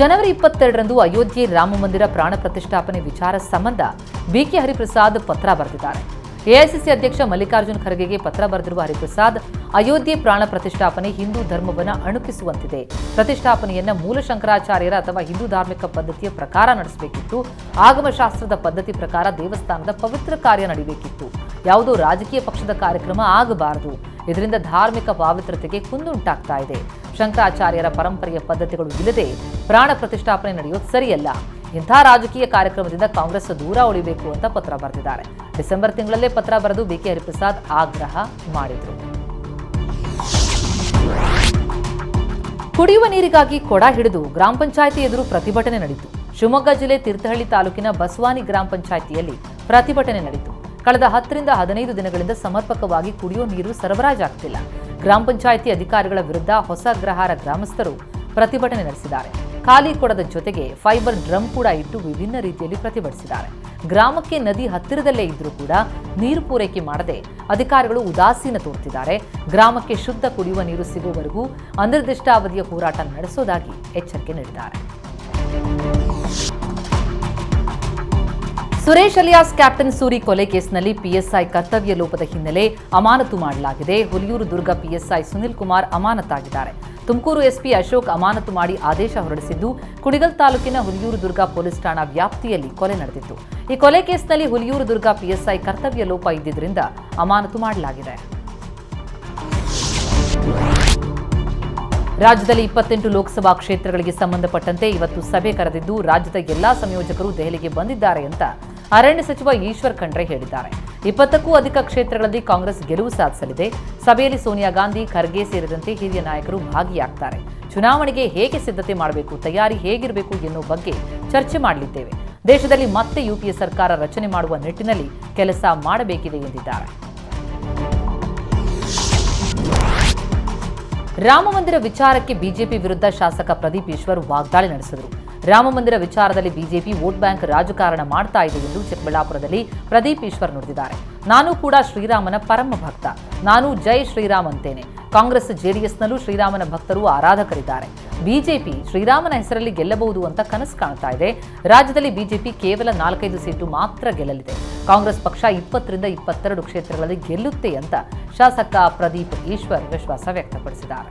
ಜನವರಿ ಇಪ್ಪತ್ತೆರಡರಂದು ಅಯೋಧ್ಯೆ ರಾಮ ಮಂದಿರ ಪ್ರಾಣ ಪ್ರತಿಷ್ಠಾಪನೆ ವಿಚಾರ ಸಂಬಂಧ ಬಿಕೆ ಹರಿಪ್ರಸಾದ್ ಪತ್ರ ಬರೆದಿದ್ದಾರೆ. ಎಐಸಿಸಿ ಅಧ್ಯಕ್ಷ ಮಲ್ಲಿಕಾರ್ಜುನ್ ಖರ್ಗೆಗೆ ಪತ್ರ ಬರೆದಿರುವ ಹರಿಪ್ರಸಾದ್, ಅಯೋಧ್ಯೆ ಪ್ರಾಣ ಪ್ರತಿಷ್ಠಾಪನೆ ಹಿಂದೂ ಧರ್ಮವನ್ನು ಅಣುಕಿಸುವಂತಿದೆ. ಪ್ರತಿಷ್ಠಾಪನೆಯನ್ನು ಮೂಲ ಶಂಕರಾಚಾರ್ಯರ ಅಥವಾ ಹಿಂದೂ ಧಾರ್ಮಿಕ ಪದ್ಧತಿಯ ಪ್ರಕಾರ ನಡೆಸಬೇಕಿತ್ತು. ಆಗಮಶಾಸ್ತ್ರದ ಪದ್ಧತಿ ಪ್ರಕಾರ ದೇವಸ್ಥಾನದ ಪವಿತ್ರ ಕಾರ್ಯ ನಡೆಯಬೇಕಿತ್ತು ಯಾವುದೋ ರಾಜಕೀಯ ಪಕ್ಷದ ಕಾರ್ಯಕ್ರಮ ಆಗಬಾರದು. ಇದರಿಂದ ಧಾರ್ಮಿಕ ಪಾವಿತ್ರತೆಗೆ ಕುಂದುಂಟಾಗ್ತಾ ಇದೆ. ಶಂಕರಾಚಾರ್ಯರ ಪರಂಪರೆಯ ಪದ್ಧತಿಗಳು ಇಲ್ಲದೆ ಪ್ರಾಣ ಪ್ರತಿಷ್ಠಾಪನೆ ನಡೆಯೋದು ಸರಿಯಲ್ಲ. ಇಂಥ ರಾಜಕೀಯ ಕಾರ್ಯಕ್ರಮದಿಂದ ಕಾಂಗ್ರೆಸ್ ದೂರ ಉಳಿಬೇಕು ಅಂತ ಪತ್ರ ಬರೆದಿದ್ದಾರೆ. ಡಿಸೆಂಬರ್ ತಿಂಗಳಲ್ಲೇ ಪತ್ರ ಬರೆದು ಬಿಕೆ ಹರಿಪ್ರಸಾದ್ ಆಗ್ರಹ ಮಾಡಿದರು. ಕುಡಿಯುವ ನೀರಿಗಾಗಿ ಕೊಡ ಹಿಡಿದು ಗ್ರಾಮ ಪಂಚಾಯಿತಿ ಎದುರು ಪ್ರತಿಭಟನೆ ನಡೆಯಿತು. ಶಿವಮೊಗ್ಗ ಜಿಲ್ಲೆ ತೀರ್ಥಹಳ್ಳಿ ತಾಲೂಕಿನ ಬಸವಾನಿ ಗ್ರಾಮ ಪಂಚಾಯಿತಿಯಲ್ಲಿ ಪ್ರತಿಭಟನೆ ನಡೆಯಿತು. ಕಳೆದ ಹತ್ತರಿಂದ ಹದಿನೈದು ದಿನಗಳಿಂದ ಸಮರ್ಪಕವಾಗಿ ಕುಡಿಯೋ ನೀರು ಸರಬರಾಜಾಗ್ತಿಲ್ಲ. ಗ್ರಾಮ ಪಂಚಾಯಿತಿ ಅಧಿಕಾರಿಗಳ ವಿರುದ್ಧ ಹೊಸ ಗ್ರಹಾರ ಗ್ರಾಮಸ್ಥರು ಪ್ರತಿಭಟನೆ ನಡೆಸಿದ್ದಾರೆ. ಖಾಲಿ ಕೊಡದ ಜೊತೆಗೆ ಫೈಬರ್ ಡ್ರಮ್ ಕೂಡ ಇಟ್ಟು ವಿಭಿನ್ನ ರೀತಿಯಲ್ಲಿ ಪ್ರತಿಭಟಿಸಿದ್ದಾರೆ. ಗ್ರಾಮಕ್ಕೆ ನದಿ ಹತ್ತಿರದಲ್ಲೇ ಇದ್ರೂ ಕೂಡ ನೀರು ಪೂರೈಕೆ ಮಾಡದೆ ಅಧಿಕಾರಿಗಳು ಉದಾಸೀನ ತೋರ್ತಿದ್ದಾರೆ. ಗ್ರಾಮಕ್ಕೆ ಶುದ್ಧ ಕುಡಿಯುವ ನೀರು ಸಿಗುವವರೆಗೂ ಅನಿರ್ದಿಷ್ಟಾವಧಿಯ ಹೋರಾಟ ನಡೆಸೋದಾಗಿ ಎಚ್ಚರಿಕೆ ನೀಡಿದ್ದಾರೆ. ಸುರೇಶ್ ಅಲಿಯಾಸ್ ಕ್ಯಾಪ್ಟನ್ ಸೂರಿ ಕೊಲೆ ಕೇಸ್ನಲ್ಲಿ ಪಿಎಸ್ಐ ಕರ್ತವ್ಯ ಲೋಪದ ಹಿನ್ನೆಲೆ ಅಮಾನತು ಮಾಡಲಾಗಿದೆ. ಹುಲಿಯೂರು ದುರ್ಗ ಪಿಎಸ್ಐ ಸುನಿಲ್ ಕುಮಾರ್ ಅಮಾನತಾಗಿದ್ದಾರೆ. ತುಮಕೂರು ಎಸ್ಪಿ ಅಶೋಕ್ ಅಮಾನತು ಮಾಡಿ ಆದೇಶ ಹೊರಡಿಸಿದ್ದು ಕುಣಿಗಲ್ ತಾಲೂಕಿನ ಹುಲಿಯೂರು ದುರ್ಗ ಪೊಲೀಸ್ ಠಾಣಾ ವ್ಯಾಪ್ತಿಯಲ್ಲಿ ಕೊಲೆ ನಡೆದಿತ್ತು. ಈ ಕೊಲೆ ಕೇಸ್ನಲ್ಲಿ ಹುಲಿಯೂರು ದುರ್ಗ ಪಿಎಸ್ಐ ಕರ್ತವ್ಯ ಲೋಪ ಇದ್ದಿದ್ದರಿಂದ ಅಮಾನತು ಮಾಡಲಾಗಿದೆ. ರಾಜ್ಯದಲ್ಲಿ ಇಪ್ಪತ್ತೆಂಟು ಲೋಕಸಭಾ ಕ್ಷೇತ್ರಗಳಿಗೆ ಸಂಬಂಧಪಟ್ಟಂತೆ ಇವತ್ತು ಸಭೆ ಕರೆದಿದ್ದು, ರಾಜ್ಯದ ಎಲ್ಲಾ ಸಂಯೋಜಕರು ದೆಹಲಿಗೆ ಬಂದಿದ್ದಾರೆ ಅಂತ ಅರಣ್ಯ ಸಚಿವ ಈಶ್ವರ್ ಖಂಡ್ರೆ ಹೇಳಿದ್ದಾರೆ. ಇಪ್ಪತ್ತಕ್ಕೂ ಅಧಿಕ ಕ್ಷೇತ್ರಗಳಲ್ಲಿ ಕಾಂಗ್ರೆಸ್ ಗೆಲುವು ಸಾಧಿಸಲಿದೆ. ಸಭೆಯಲ್ಲಿ ಸೋನಿಯಾ ಗಾಂಧಿ, ಖರ್ಗೆ ಸೇರಿದಂತೆ ಹಿರಿಯ ನಾಯಕರು ಭಾಗಿಯಾಗ್ತಾರೆ. ಚುನಾವಣೆಗೆ ಹೇಗೆ ಸಿದ್ಧತೆ ಮಾಡಬೇಕು, ತಯಾರಿ ಹೇಗಿರಬೇಕು ಎನ್ನುವ ಬಗ್ಗೆ ಚರ್ಚೆ ಮಾಡಲಿದ್ದೇವೆ. ದೇಶದಲ್ಲಿ ಮತ್ತೆ ಯುಪಿಎ ಸರ್ಕಾರ ರಚನೆ ಮಾಡುವ ನಿಟ್ಟಿನಲ್ಲಿ ಕೆಲಸ ಮಾಡಬೇಕಿದೆ ಎಂದಿದ್ದಾರೆ. ರಾಮ ಮಂದಿರ ವಿಚಾರಕ್ಕೆ ಬಿಜೆಪಿ ವಿರುದ್ಧ ಶಾಸಕ ಪ್ರದೀಪ್ ಈಶ್ವರ್ ವಾಗ್ದಾಳಿ ನಡೆಸಿದರು. ರಾಮಮಂದಿರ ವಿಚಾರದಲ್ಲಿ ಬಿಜೆಪಿ ವೋಟ್ ಬ್ಯಾಂಕ್ ರಾಜಕಾರಣ ಮಾಡ್ತಾ ಇದೆ ಎಂದು ಚಿಕ್ಕಬಳ್ಳಾಪುರದಲ್ಲಿ ಪ್ರದೀಪ್ ಈಶ್ವರ್ ನುಡಿದಿದ್ದಾರೆ. ನಾನು ಕೂಡ ಶ್ರೀರಾಮನ ಪರಮ ಭಕ್ತ. ನಾನು ಜೈ ಶ್ರೀರಾಮ್ ಅಂತೇನೆ. ಕಾಂಗ್ರೆಸ್ ಜೆಡಿಎಸ್ನಲ್ಲೂ ಶ್ರೀರಾಮನ ಭಕ್ತರು ಆರಾಧಕರಿದ್ದಾರೆ. ಬಿಜೆಪಿ ಶ್ರೀರಾಮನ ಹೆಸರಲ್ಲಿ ಗೆಲ್ಲಬಹುದು ಅಂತ ಕನಸು ಕಾಣ್ತಾ ಇದೆ. ರಾಜ್ಯದಲ್ಲಿ ಬಿಜೆಪಿ ಕೇವಲ ನಾಲ್ಕೈದು ಸೀಟು ಮಾತ್ರ ಗೆಲ್ಲಲಿದೆ. ಕಾಂಗ್ರೆಸ್ ಪಕ್ಷ ಇಪ್ಪತ್ತರಿಂದ ಇಪ್ಪತ್ತೆರಡು ಕ್ಷೇತ್ರಗಳಲ್ಲಿ ಗೆಲ್ಲುತ್ತೆ ಅಂತ ಶಾಸಕ ಪ್ರದೀಪ್ ಈಶ್ವರ್ ವಿಶ್ವಾಸ ವ್ಯಕ್ತಪಡಿಸಿದ್ದಾರೆ.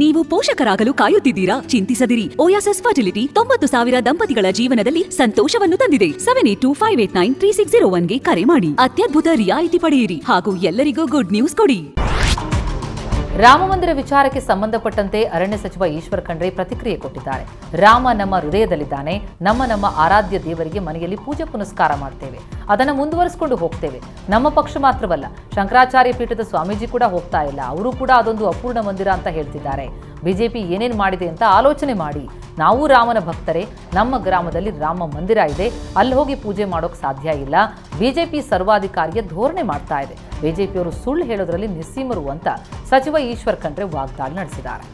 ನೀವು ಪೋಷಕರಾಗಲು ಕಾಯುತ್ತಿದ್ದೀರಾ? ಚಿಂತಿಸದಿರಿ. ಓಯಾಸಸ್ ಫರ್ಟಿಲಿಟಿ ತೊಂಬತ್ತು ಸಾವಿರ ದಂಪತಿಗಳ ಜೀವನದಲ್ಲಿ ಸಂತೋಷವನ್ನು ತಂದಿದೆ. Seven eight two five eight nine three six zero ಒನ್ಗೆ ಕರೆ ಮಾಡಿ. ಅತ್ಯದ್ಭುತ ರಿಯಾಯಿತಿ ಪಡೆಯಿರಿ ಹಾಗೂ ಎಲ್ಲರಿಗೂ ಗುಡ್ ನ್ಯೂಸ್ ಕೊಡಿ. ರಾಮ ಮಂದಿರ ವಿಚಾರಕ್ಕೆ ಸಂಬಂಧಪಟ್ಟಂತೆ ಅರಣ್ಯ ಸಚಿವ ಈಶ್ವರ್ ಖಂಡ್ರೆ ಪ್ರತಿಕ್ರಿಯೆ ಕೊಟ್ಟಿದ್ದಾರೆ. ರಾಮ ನಮ್ಮ ಹೃದಯದಲ್ಲಿದ್ದಾನೆ. ನಮ್ಮ ನಮ್ಮ ಆರಾಧ್ಯ ದೇವರಿಗೆ ಮನೆಯಲ್ಲಿ ಪೂಜೆ ಪುನಸ್ಕಾರ ಮಾಡ್ತೇವೆ. ಅದನ್ನು ಮುಂದುವರಿಸಿಕೊಂಡು ಹೋಗ್ತೇವೆ. ನಮ್ಮ ಪಕ್ಷ ಮಾತ್ರವಲ್ಲ, ಶಂಕರಾಚಾರ್ಯ ಪೀಠದ ಸ್ವಾಮೀಜಿ ಕೂಡ ಹೋಗ್ತಾ ಇಲ್ಲ. ಅವರು ಕೂಡ ಅದೊಂದು ಅಪೂರ್ಣ ಮಂದಿರ ಅಂತ ಹೇಳ್ತಿದ್ದಾರೆ. ಬಿಜೆಪಿ ಏನೇನು ಮಾಡಿದೆ ಅಂತ ಆಲೋಚನೆ ಮಾಡಿ. ನಾವು ರಾಮನ ಭಕ್ತರೇ, ನಮ್ಮ ಗ್ರಾಮದಲ್ಲಿ ರಾಮ ಮಂದಿರ ಇದೆ. ಅಲ್ಲಿ ಹೋಗಿ ಪೂಜೆ ಮಾಡೋಕೆ ಸಾಧ್ಯ ಇಲ್ಲ. ಬಿಜೆಪಿ ಸರ್ವಾಧಿಕಾರಿಯ ಧೋರಣೆ ಮಾಡ್ತಾ ಇದೆ. ಬಿಜೆಪಿಯವರು ಸುಳ್ಳು ಹೇಳೋದ್ರಲ್ಲಿ ನಿಸ್ಸೀಮರು ಅಂತ ಸಚಿವ ಈಶ್ವರ್ ಖಂಡ್ರೆ ವಾಗ್ದಾಳಿ ನಡೆಸಿದ್ದಾರೆ.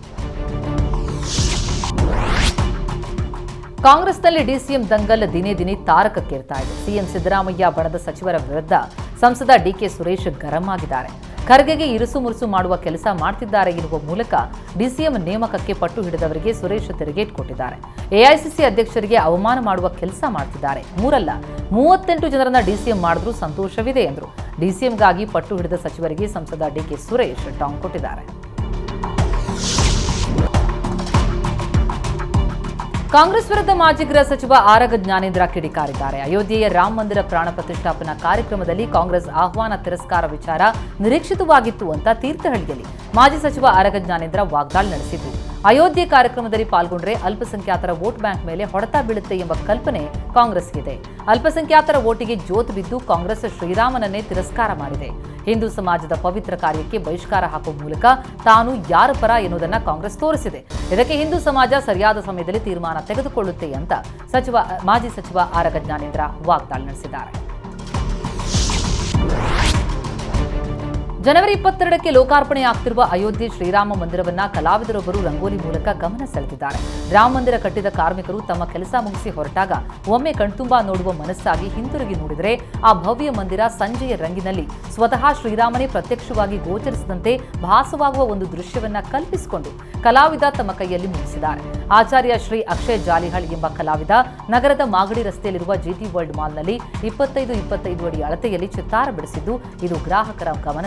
ಕಾಂಗ್ರೆಸ್ನಲ್ಲಿ ಡಿಸಿಎಂ ದಂಗಲ್ ದಿನೇ ದಿನೇ ತಾರಕಕ್ಕೇರ್ತಾ ಇದೆ. ಸಿಎಂ ಸಿದ್ದರಾಮಯ್ಯ ಬಣದ ಸಚಿವರ ವಿರುದ್ಧ ಸಂಸದ ಡಿಕೆ ಸುರೇಶ್ ಗರಂ ಆಗಿದ್ದಾರೆ. ಖರ್ಗೆಗೆ ಇರುಸು ಮುರುಸು ಮಾಡುವ ಕೆಲಸ ಮಾಡ್ತಿದ್ದಾರೆ ಎನ್ನುವ ಮೂಲಕ ಡಿಸಿಎಂ ನೇಮಕಕ್ಕೆ ಪಟ್ಟು ಹಿಡಿದವರಿಗೆ ಸುರೇಶ್ ತಿರುಗೇಟ್ ಕೊಟ್ಟಿದ್ದಾರೆ. ಎಐಸಿಸಿ ಅಧ್ಯಕ್ಷರಿಗೆ ಅವಮಾನ ಮಾಡುವ ಕೆಲಸ ಮಾಡ್ತಿದ್ದಾರೆ. ಮೂರಲ್ಲ, ಮೂವತ್ತೆಂಟು ಜನರನ್ನ ಡಿಸಿಎಂ ಮಾಡಿದ್ರೂ ಸಂತೋಷವಿದೆ ಎಂದರು. ಡಿಸಿಎಂಗಾಗಿ ಪಟ್ಟು ಹಿಡಿದ ಸಚಿವರಿಗೆ ಸಂಸದ ಡಿಕೆ ಸುರೇಶ್ ಟಾಂಗ್ ಕೊಟ್ಟಿದ್ದಾರೆ. ಕಾಂಗ್ರೆಸ್ ವಿರುದ್ಧ ಮಾಜಿ ಗೃಹ ಸಚಿವ ಆರಗ ಜ್ಞಾನೇಂದ್ರ ಕಿಡಿಕಾರಿದ್ದಾರೆ. ಅಯೋಧ್ಯೆಯ ರಾಮ ಮಂದಿರ ಪ್ರಾಣ ಪ್ರತಿಷ್ಠಾಪನಾ ಕಾರ್ಯಕ್ರಮದಲ್ಲಿ ಕಾಂಗ್ರೆಸ್ ಆಹ್ವಾನ ತಿರಸ್ಕಾರ ವಿಚಾರ ನಿರೀಕ್ಷಿತವಾಗಿತ್ತು ಅಂತ ತೀರ್ಥಹಳ್ಳಿಯಲ್ಲಿ ಮಾಜಿ ಸಚಿವ ಆರಗ ಜ್ಞಾನೇಂದ್ರ ವಾಗ್ದಾಳಿ ನಡೆಸಿದ್ದು ಅಯೋಧ್ಯೆ ಕಾರ್ಯಕ್ರಮದಲ್ಲಿ ಪಾಲ್ಗೊಂಡ್ರೆ ಅಲ್ಪಸಂಖ್ಯಾತರ ವೋಟ್ ಬ್ಯಾಂಕ್ ಮೇಲೆ ಹೊಡೆತ ಬೀಳುತ್ತೆ ಎಂಬ ಕಲ್ಪನೆ ಕಾಂಗ್ರೆಸ್ಗಿದೆ. ಅಲ್ಪಸಂಖ್ಯಾತರ ವೋಟಿಗೆ ಜೋತ್ ಬಿದ್ದು ಕಾಂಗ್ರೆಸ್ ಶ್ರೀರಾಮನನ್ನೇ ತಿರಸ್ಕಾರ ಮಾಡಿದೆ. ಹಿಂದೂ ಸಮಾಜದ ಪವಿತ್ರ ಕಾರ್ಯಕ್ಕೆ ಬಹಿಷ್ಕಾರ ಹಾಕುವ ಮೂಲಕ ತಾನು ಯಾರ ಪರ ಎನ್ನುವುದನ್ನ ಕಾಂಗ್ರೆಸ್ ತೋರಿಸಿದೆ. ಇದಕ್ಕೆ ಹಿಂದೂ ಸಮಾಜ ಸರಿಯಾದ ಸಮಯದಲ್ಲಿ ತೀರ್ಮಾನ ತೆಗೆದುಕೊಳ್ಳುತ್ತೆ ಅಂತ ಸಚಿವ, ಮಾಜಿ ಸಚಿವ ಆರಗ ಜ್ಞಾನೇಂದ್ರ ವಾಗ್ದಾಳಿ ನಡೆಸಿದ್ದಾರೆ. ಜನವರಿ ಇಪ್ಪತ್ತೆರಡಕ್ಕೆ ಲೋಕಾರ್ಪಣೆ ಆಗ್ತಿರುವ ಅಯೋಧ್ಯೆ ಶ್ರೀರಾಮ ಮಂದಿರವನ್ನ ಕಲಾವಿದರೊಬ್ಬರು ರಂಗೋಲಿ ಮೂಲಕ ಗಮನ ಸೆಳೆದಿದ್ದಾರೆ. ರಾಮ ಮಂದಿರ ಕಟ್ಟಿದ ಕಾರ್ಮಿಕರು ತಮ್ಮ ಕೆಲಸ ಮುಗಿಸಿ ಹೊರಟಾಗ ಒಮ್ಮೆ ಕಣ್ತುಂಬಾ ನೋಡುವ ಮನಸ್ಸಾಗಿ ಹಿಂತಿರುಗಿ ನೋಡಿದರೆ ಆ ಭವ್ಯ ಮಂದಿರ ಸಂಜೆಯ ರಂಗಿನಲ್ಲಿ ಸ್ವತಃ ಶ್ರೀರಾಮನೇ ಪ್ರತ್ಯಕ್ಷವಾಗಿ ಗೋಚರಿಸದಂತೆ ಭಾಸವಾಗುವ ಒಂದು ದೃಶ್ಯವನ್ನ ಕಲ್ಪಿಸಿಕೊಂಡು ಕಲಾವಿದ ತಮ್ಮ ಕೈಯಲ್ಲಿ ಮುಗಿಸಿದ್ದಾರೆ. ಆಚಾರ್ಯ ಶ್ರೀ ಅಕ್ಷಯ್ ಜಾಲಿಹಳ್ ಎಂಬ ಕಲಾವಿದ ನಗರದ ಮಾಗಡಿ ರಸ್ತೆಯಲ್ಲಿರುವ ಜಿಟಿ ವರ್ಲ್ಡ್ ಮಾಲ್ನಲ್ಲಿ ಇಪ್ಪತ್ತೈದು ಇಪ್ಪತ್ತೈದು ಅಡಿ ಅಳತೆಯಲ್ಲಿ ಚಿತ್ತಾರ ಬಿಡಿಸಿದ್ದು ಇದು ಗ್ರಾಹಕರ ಗಮನ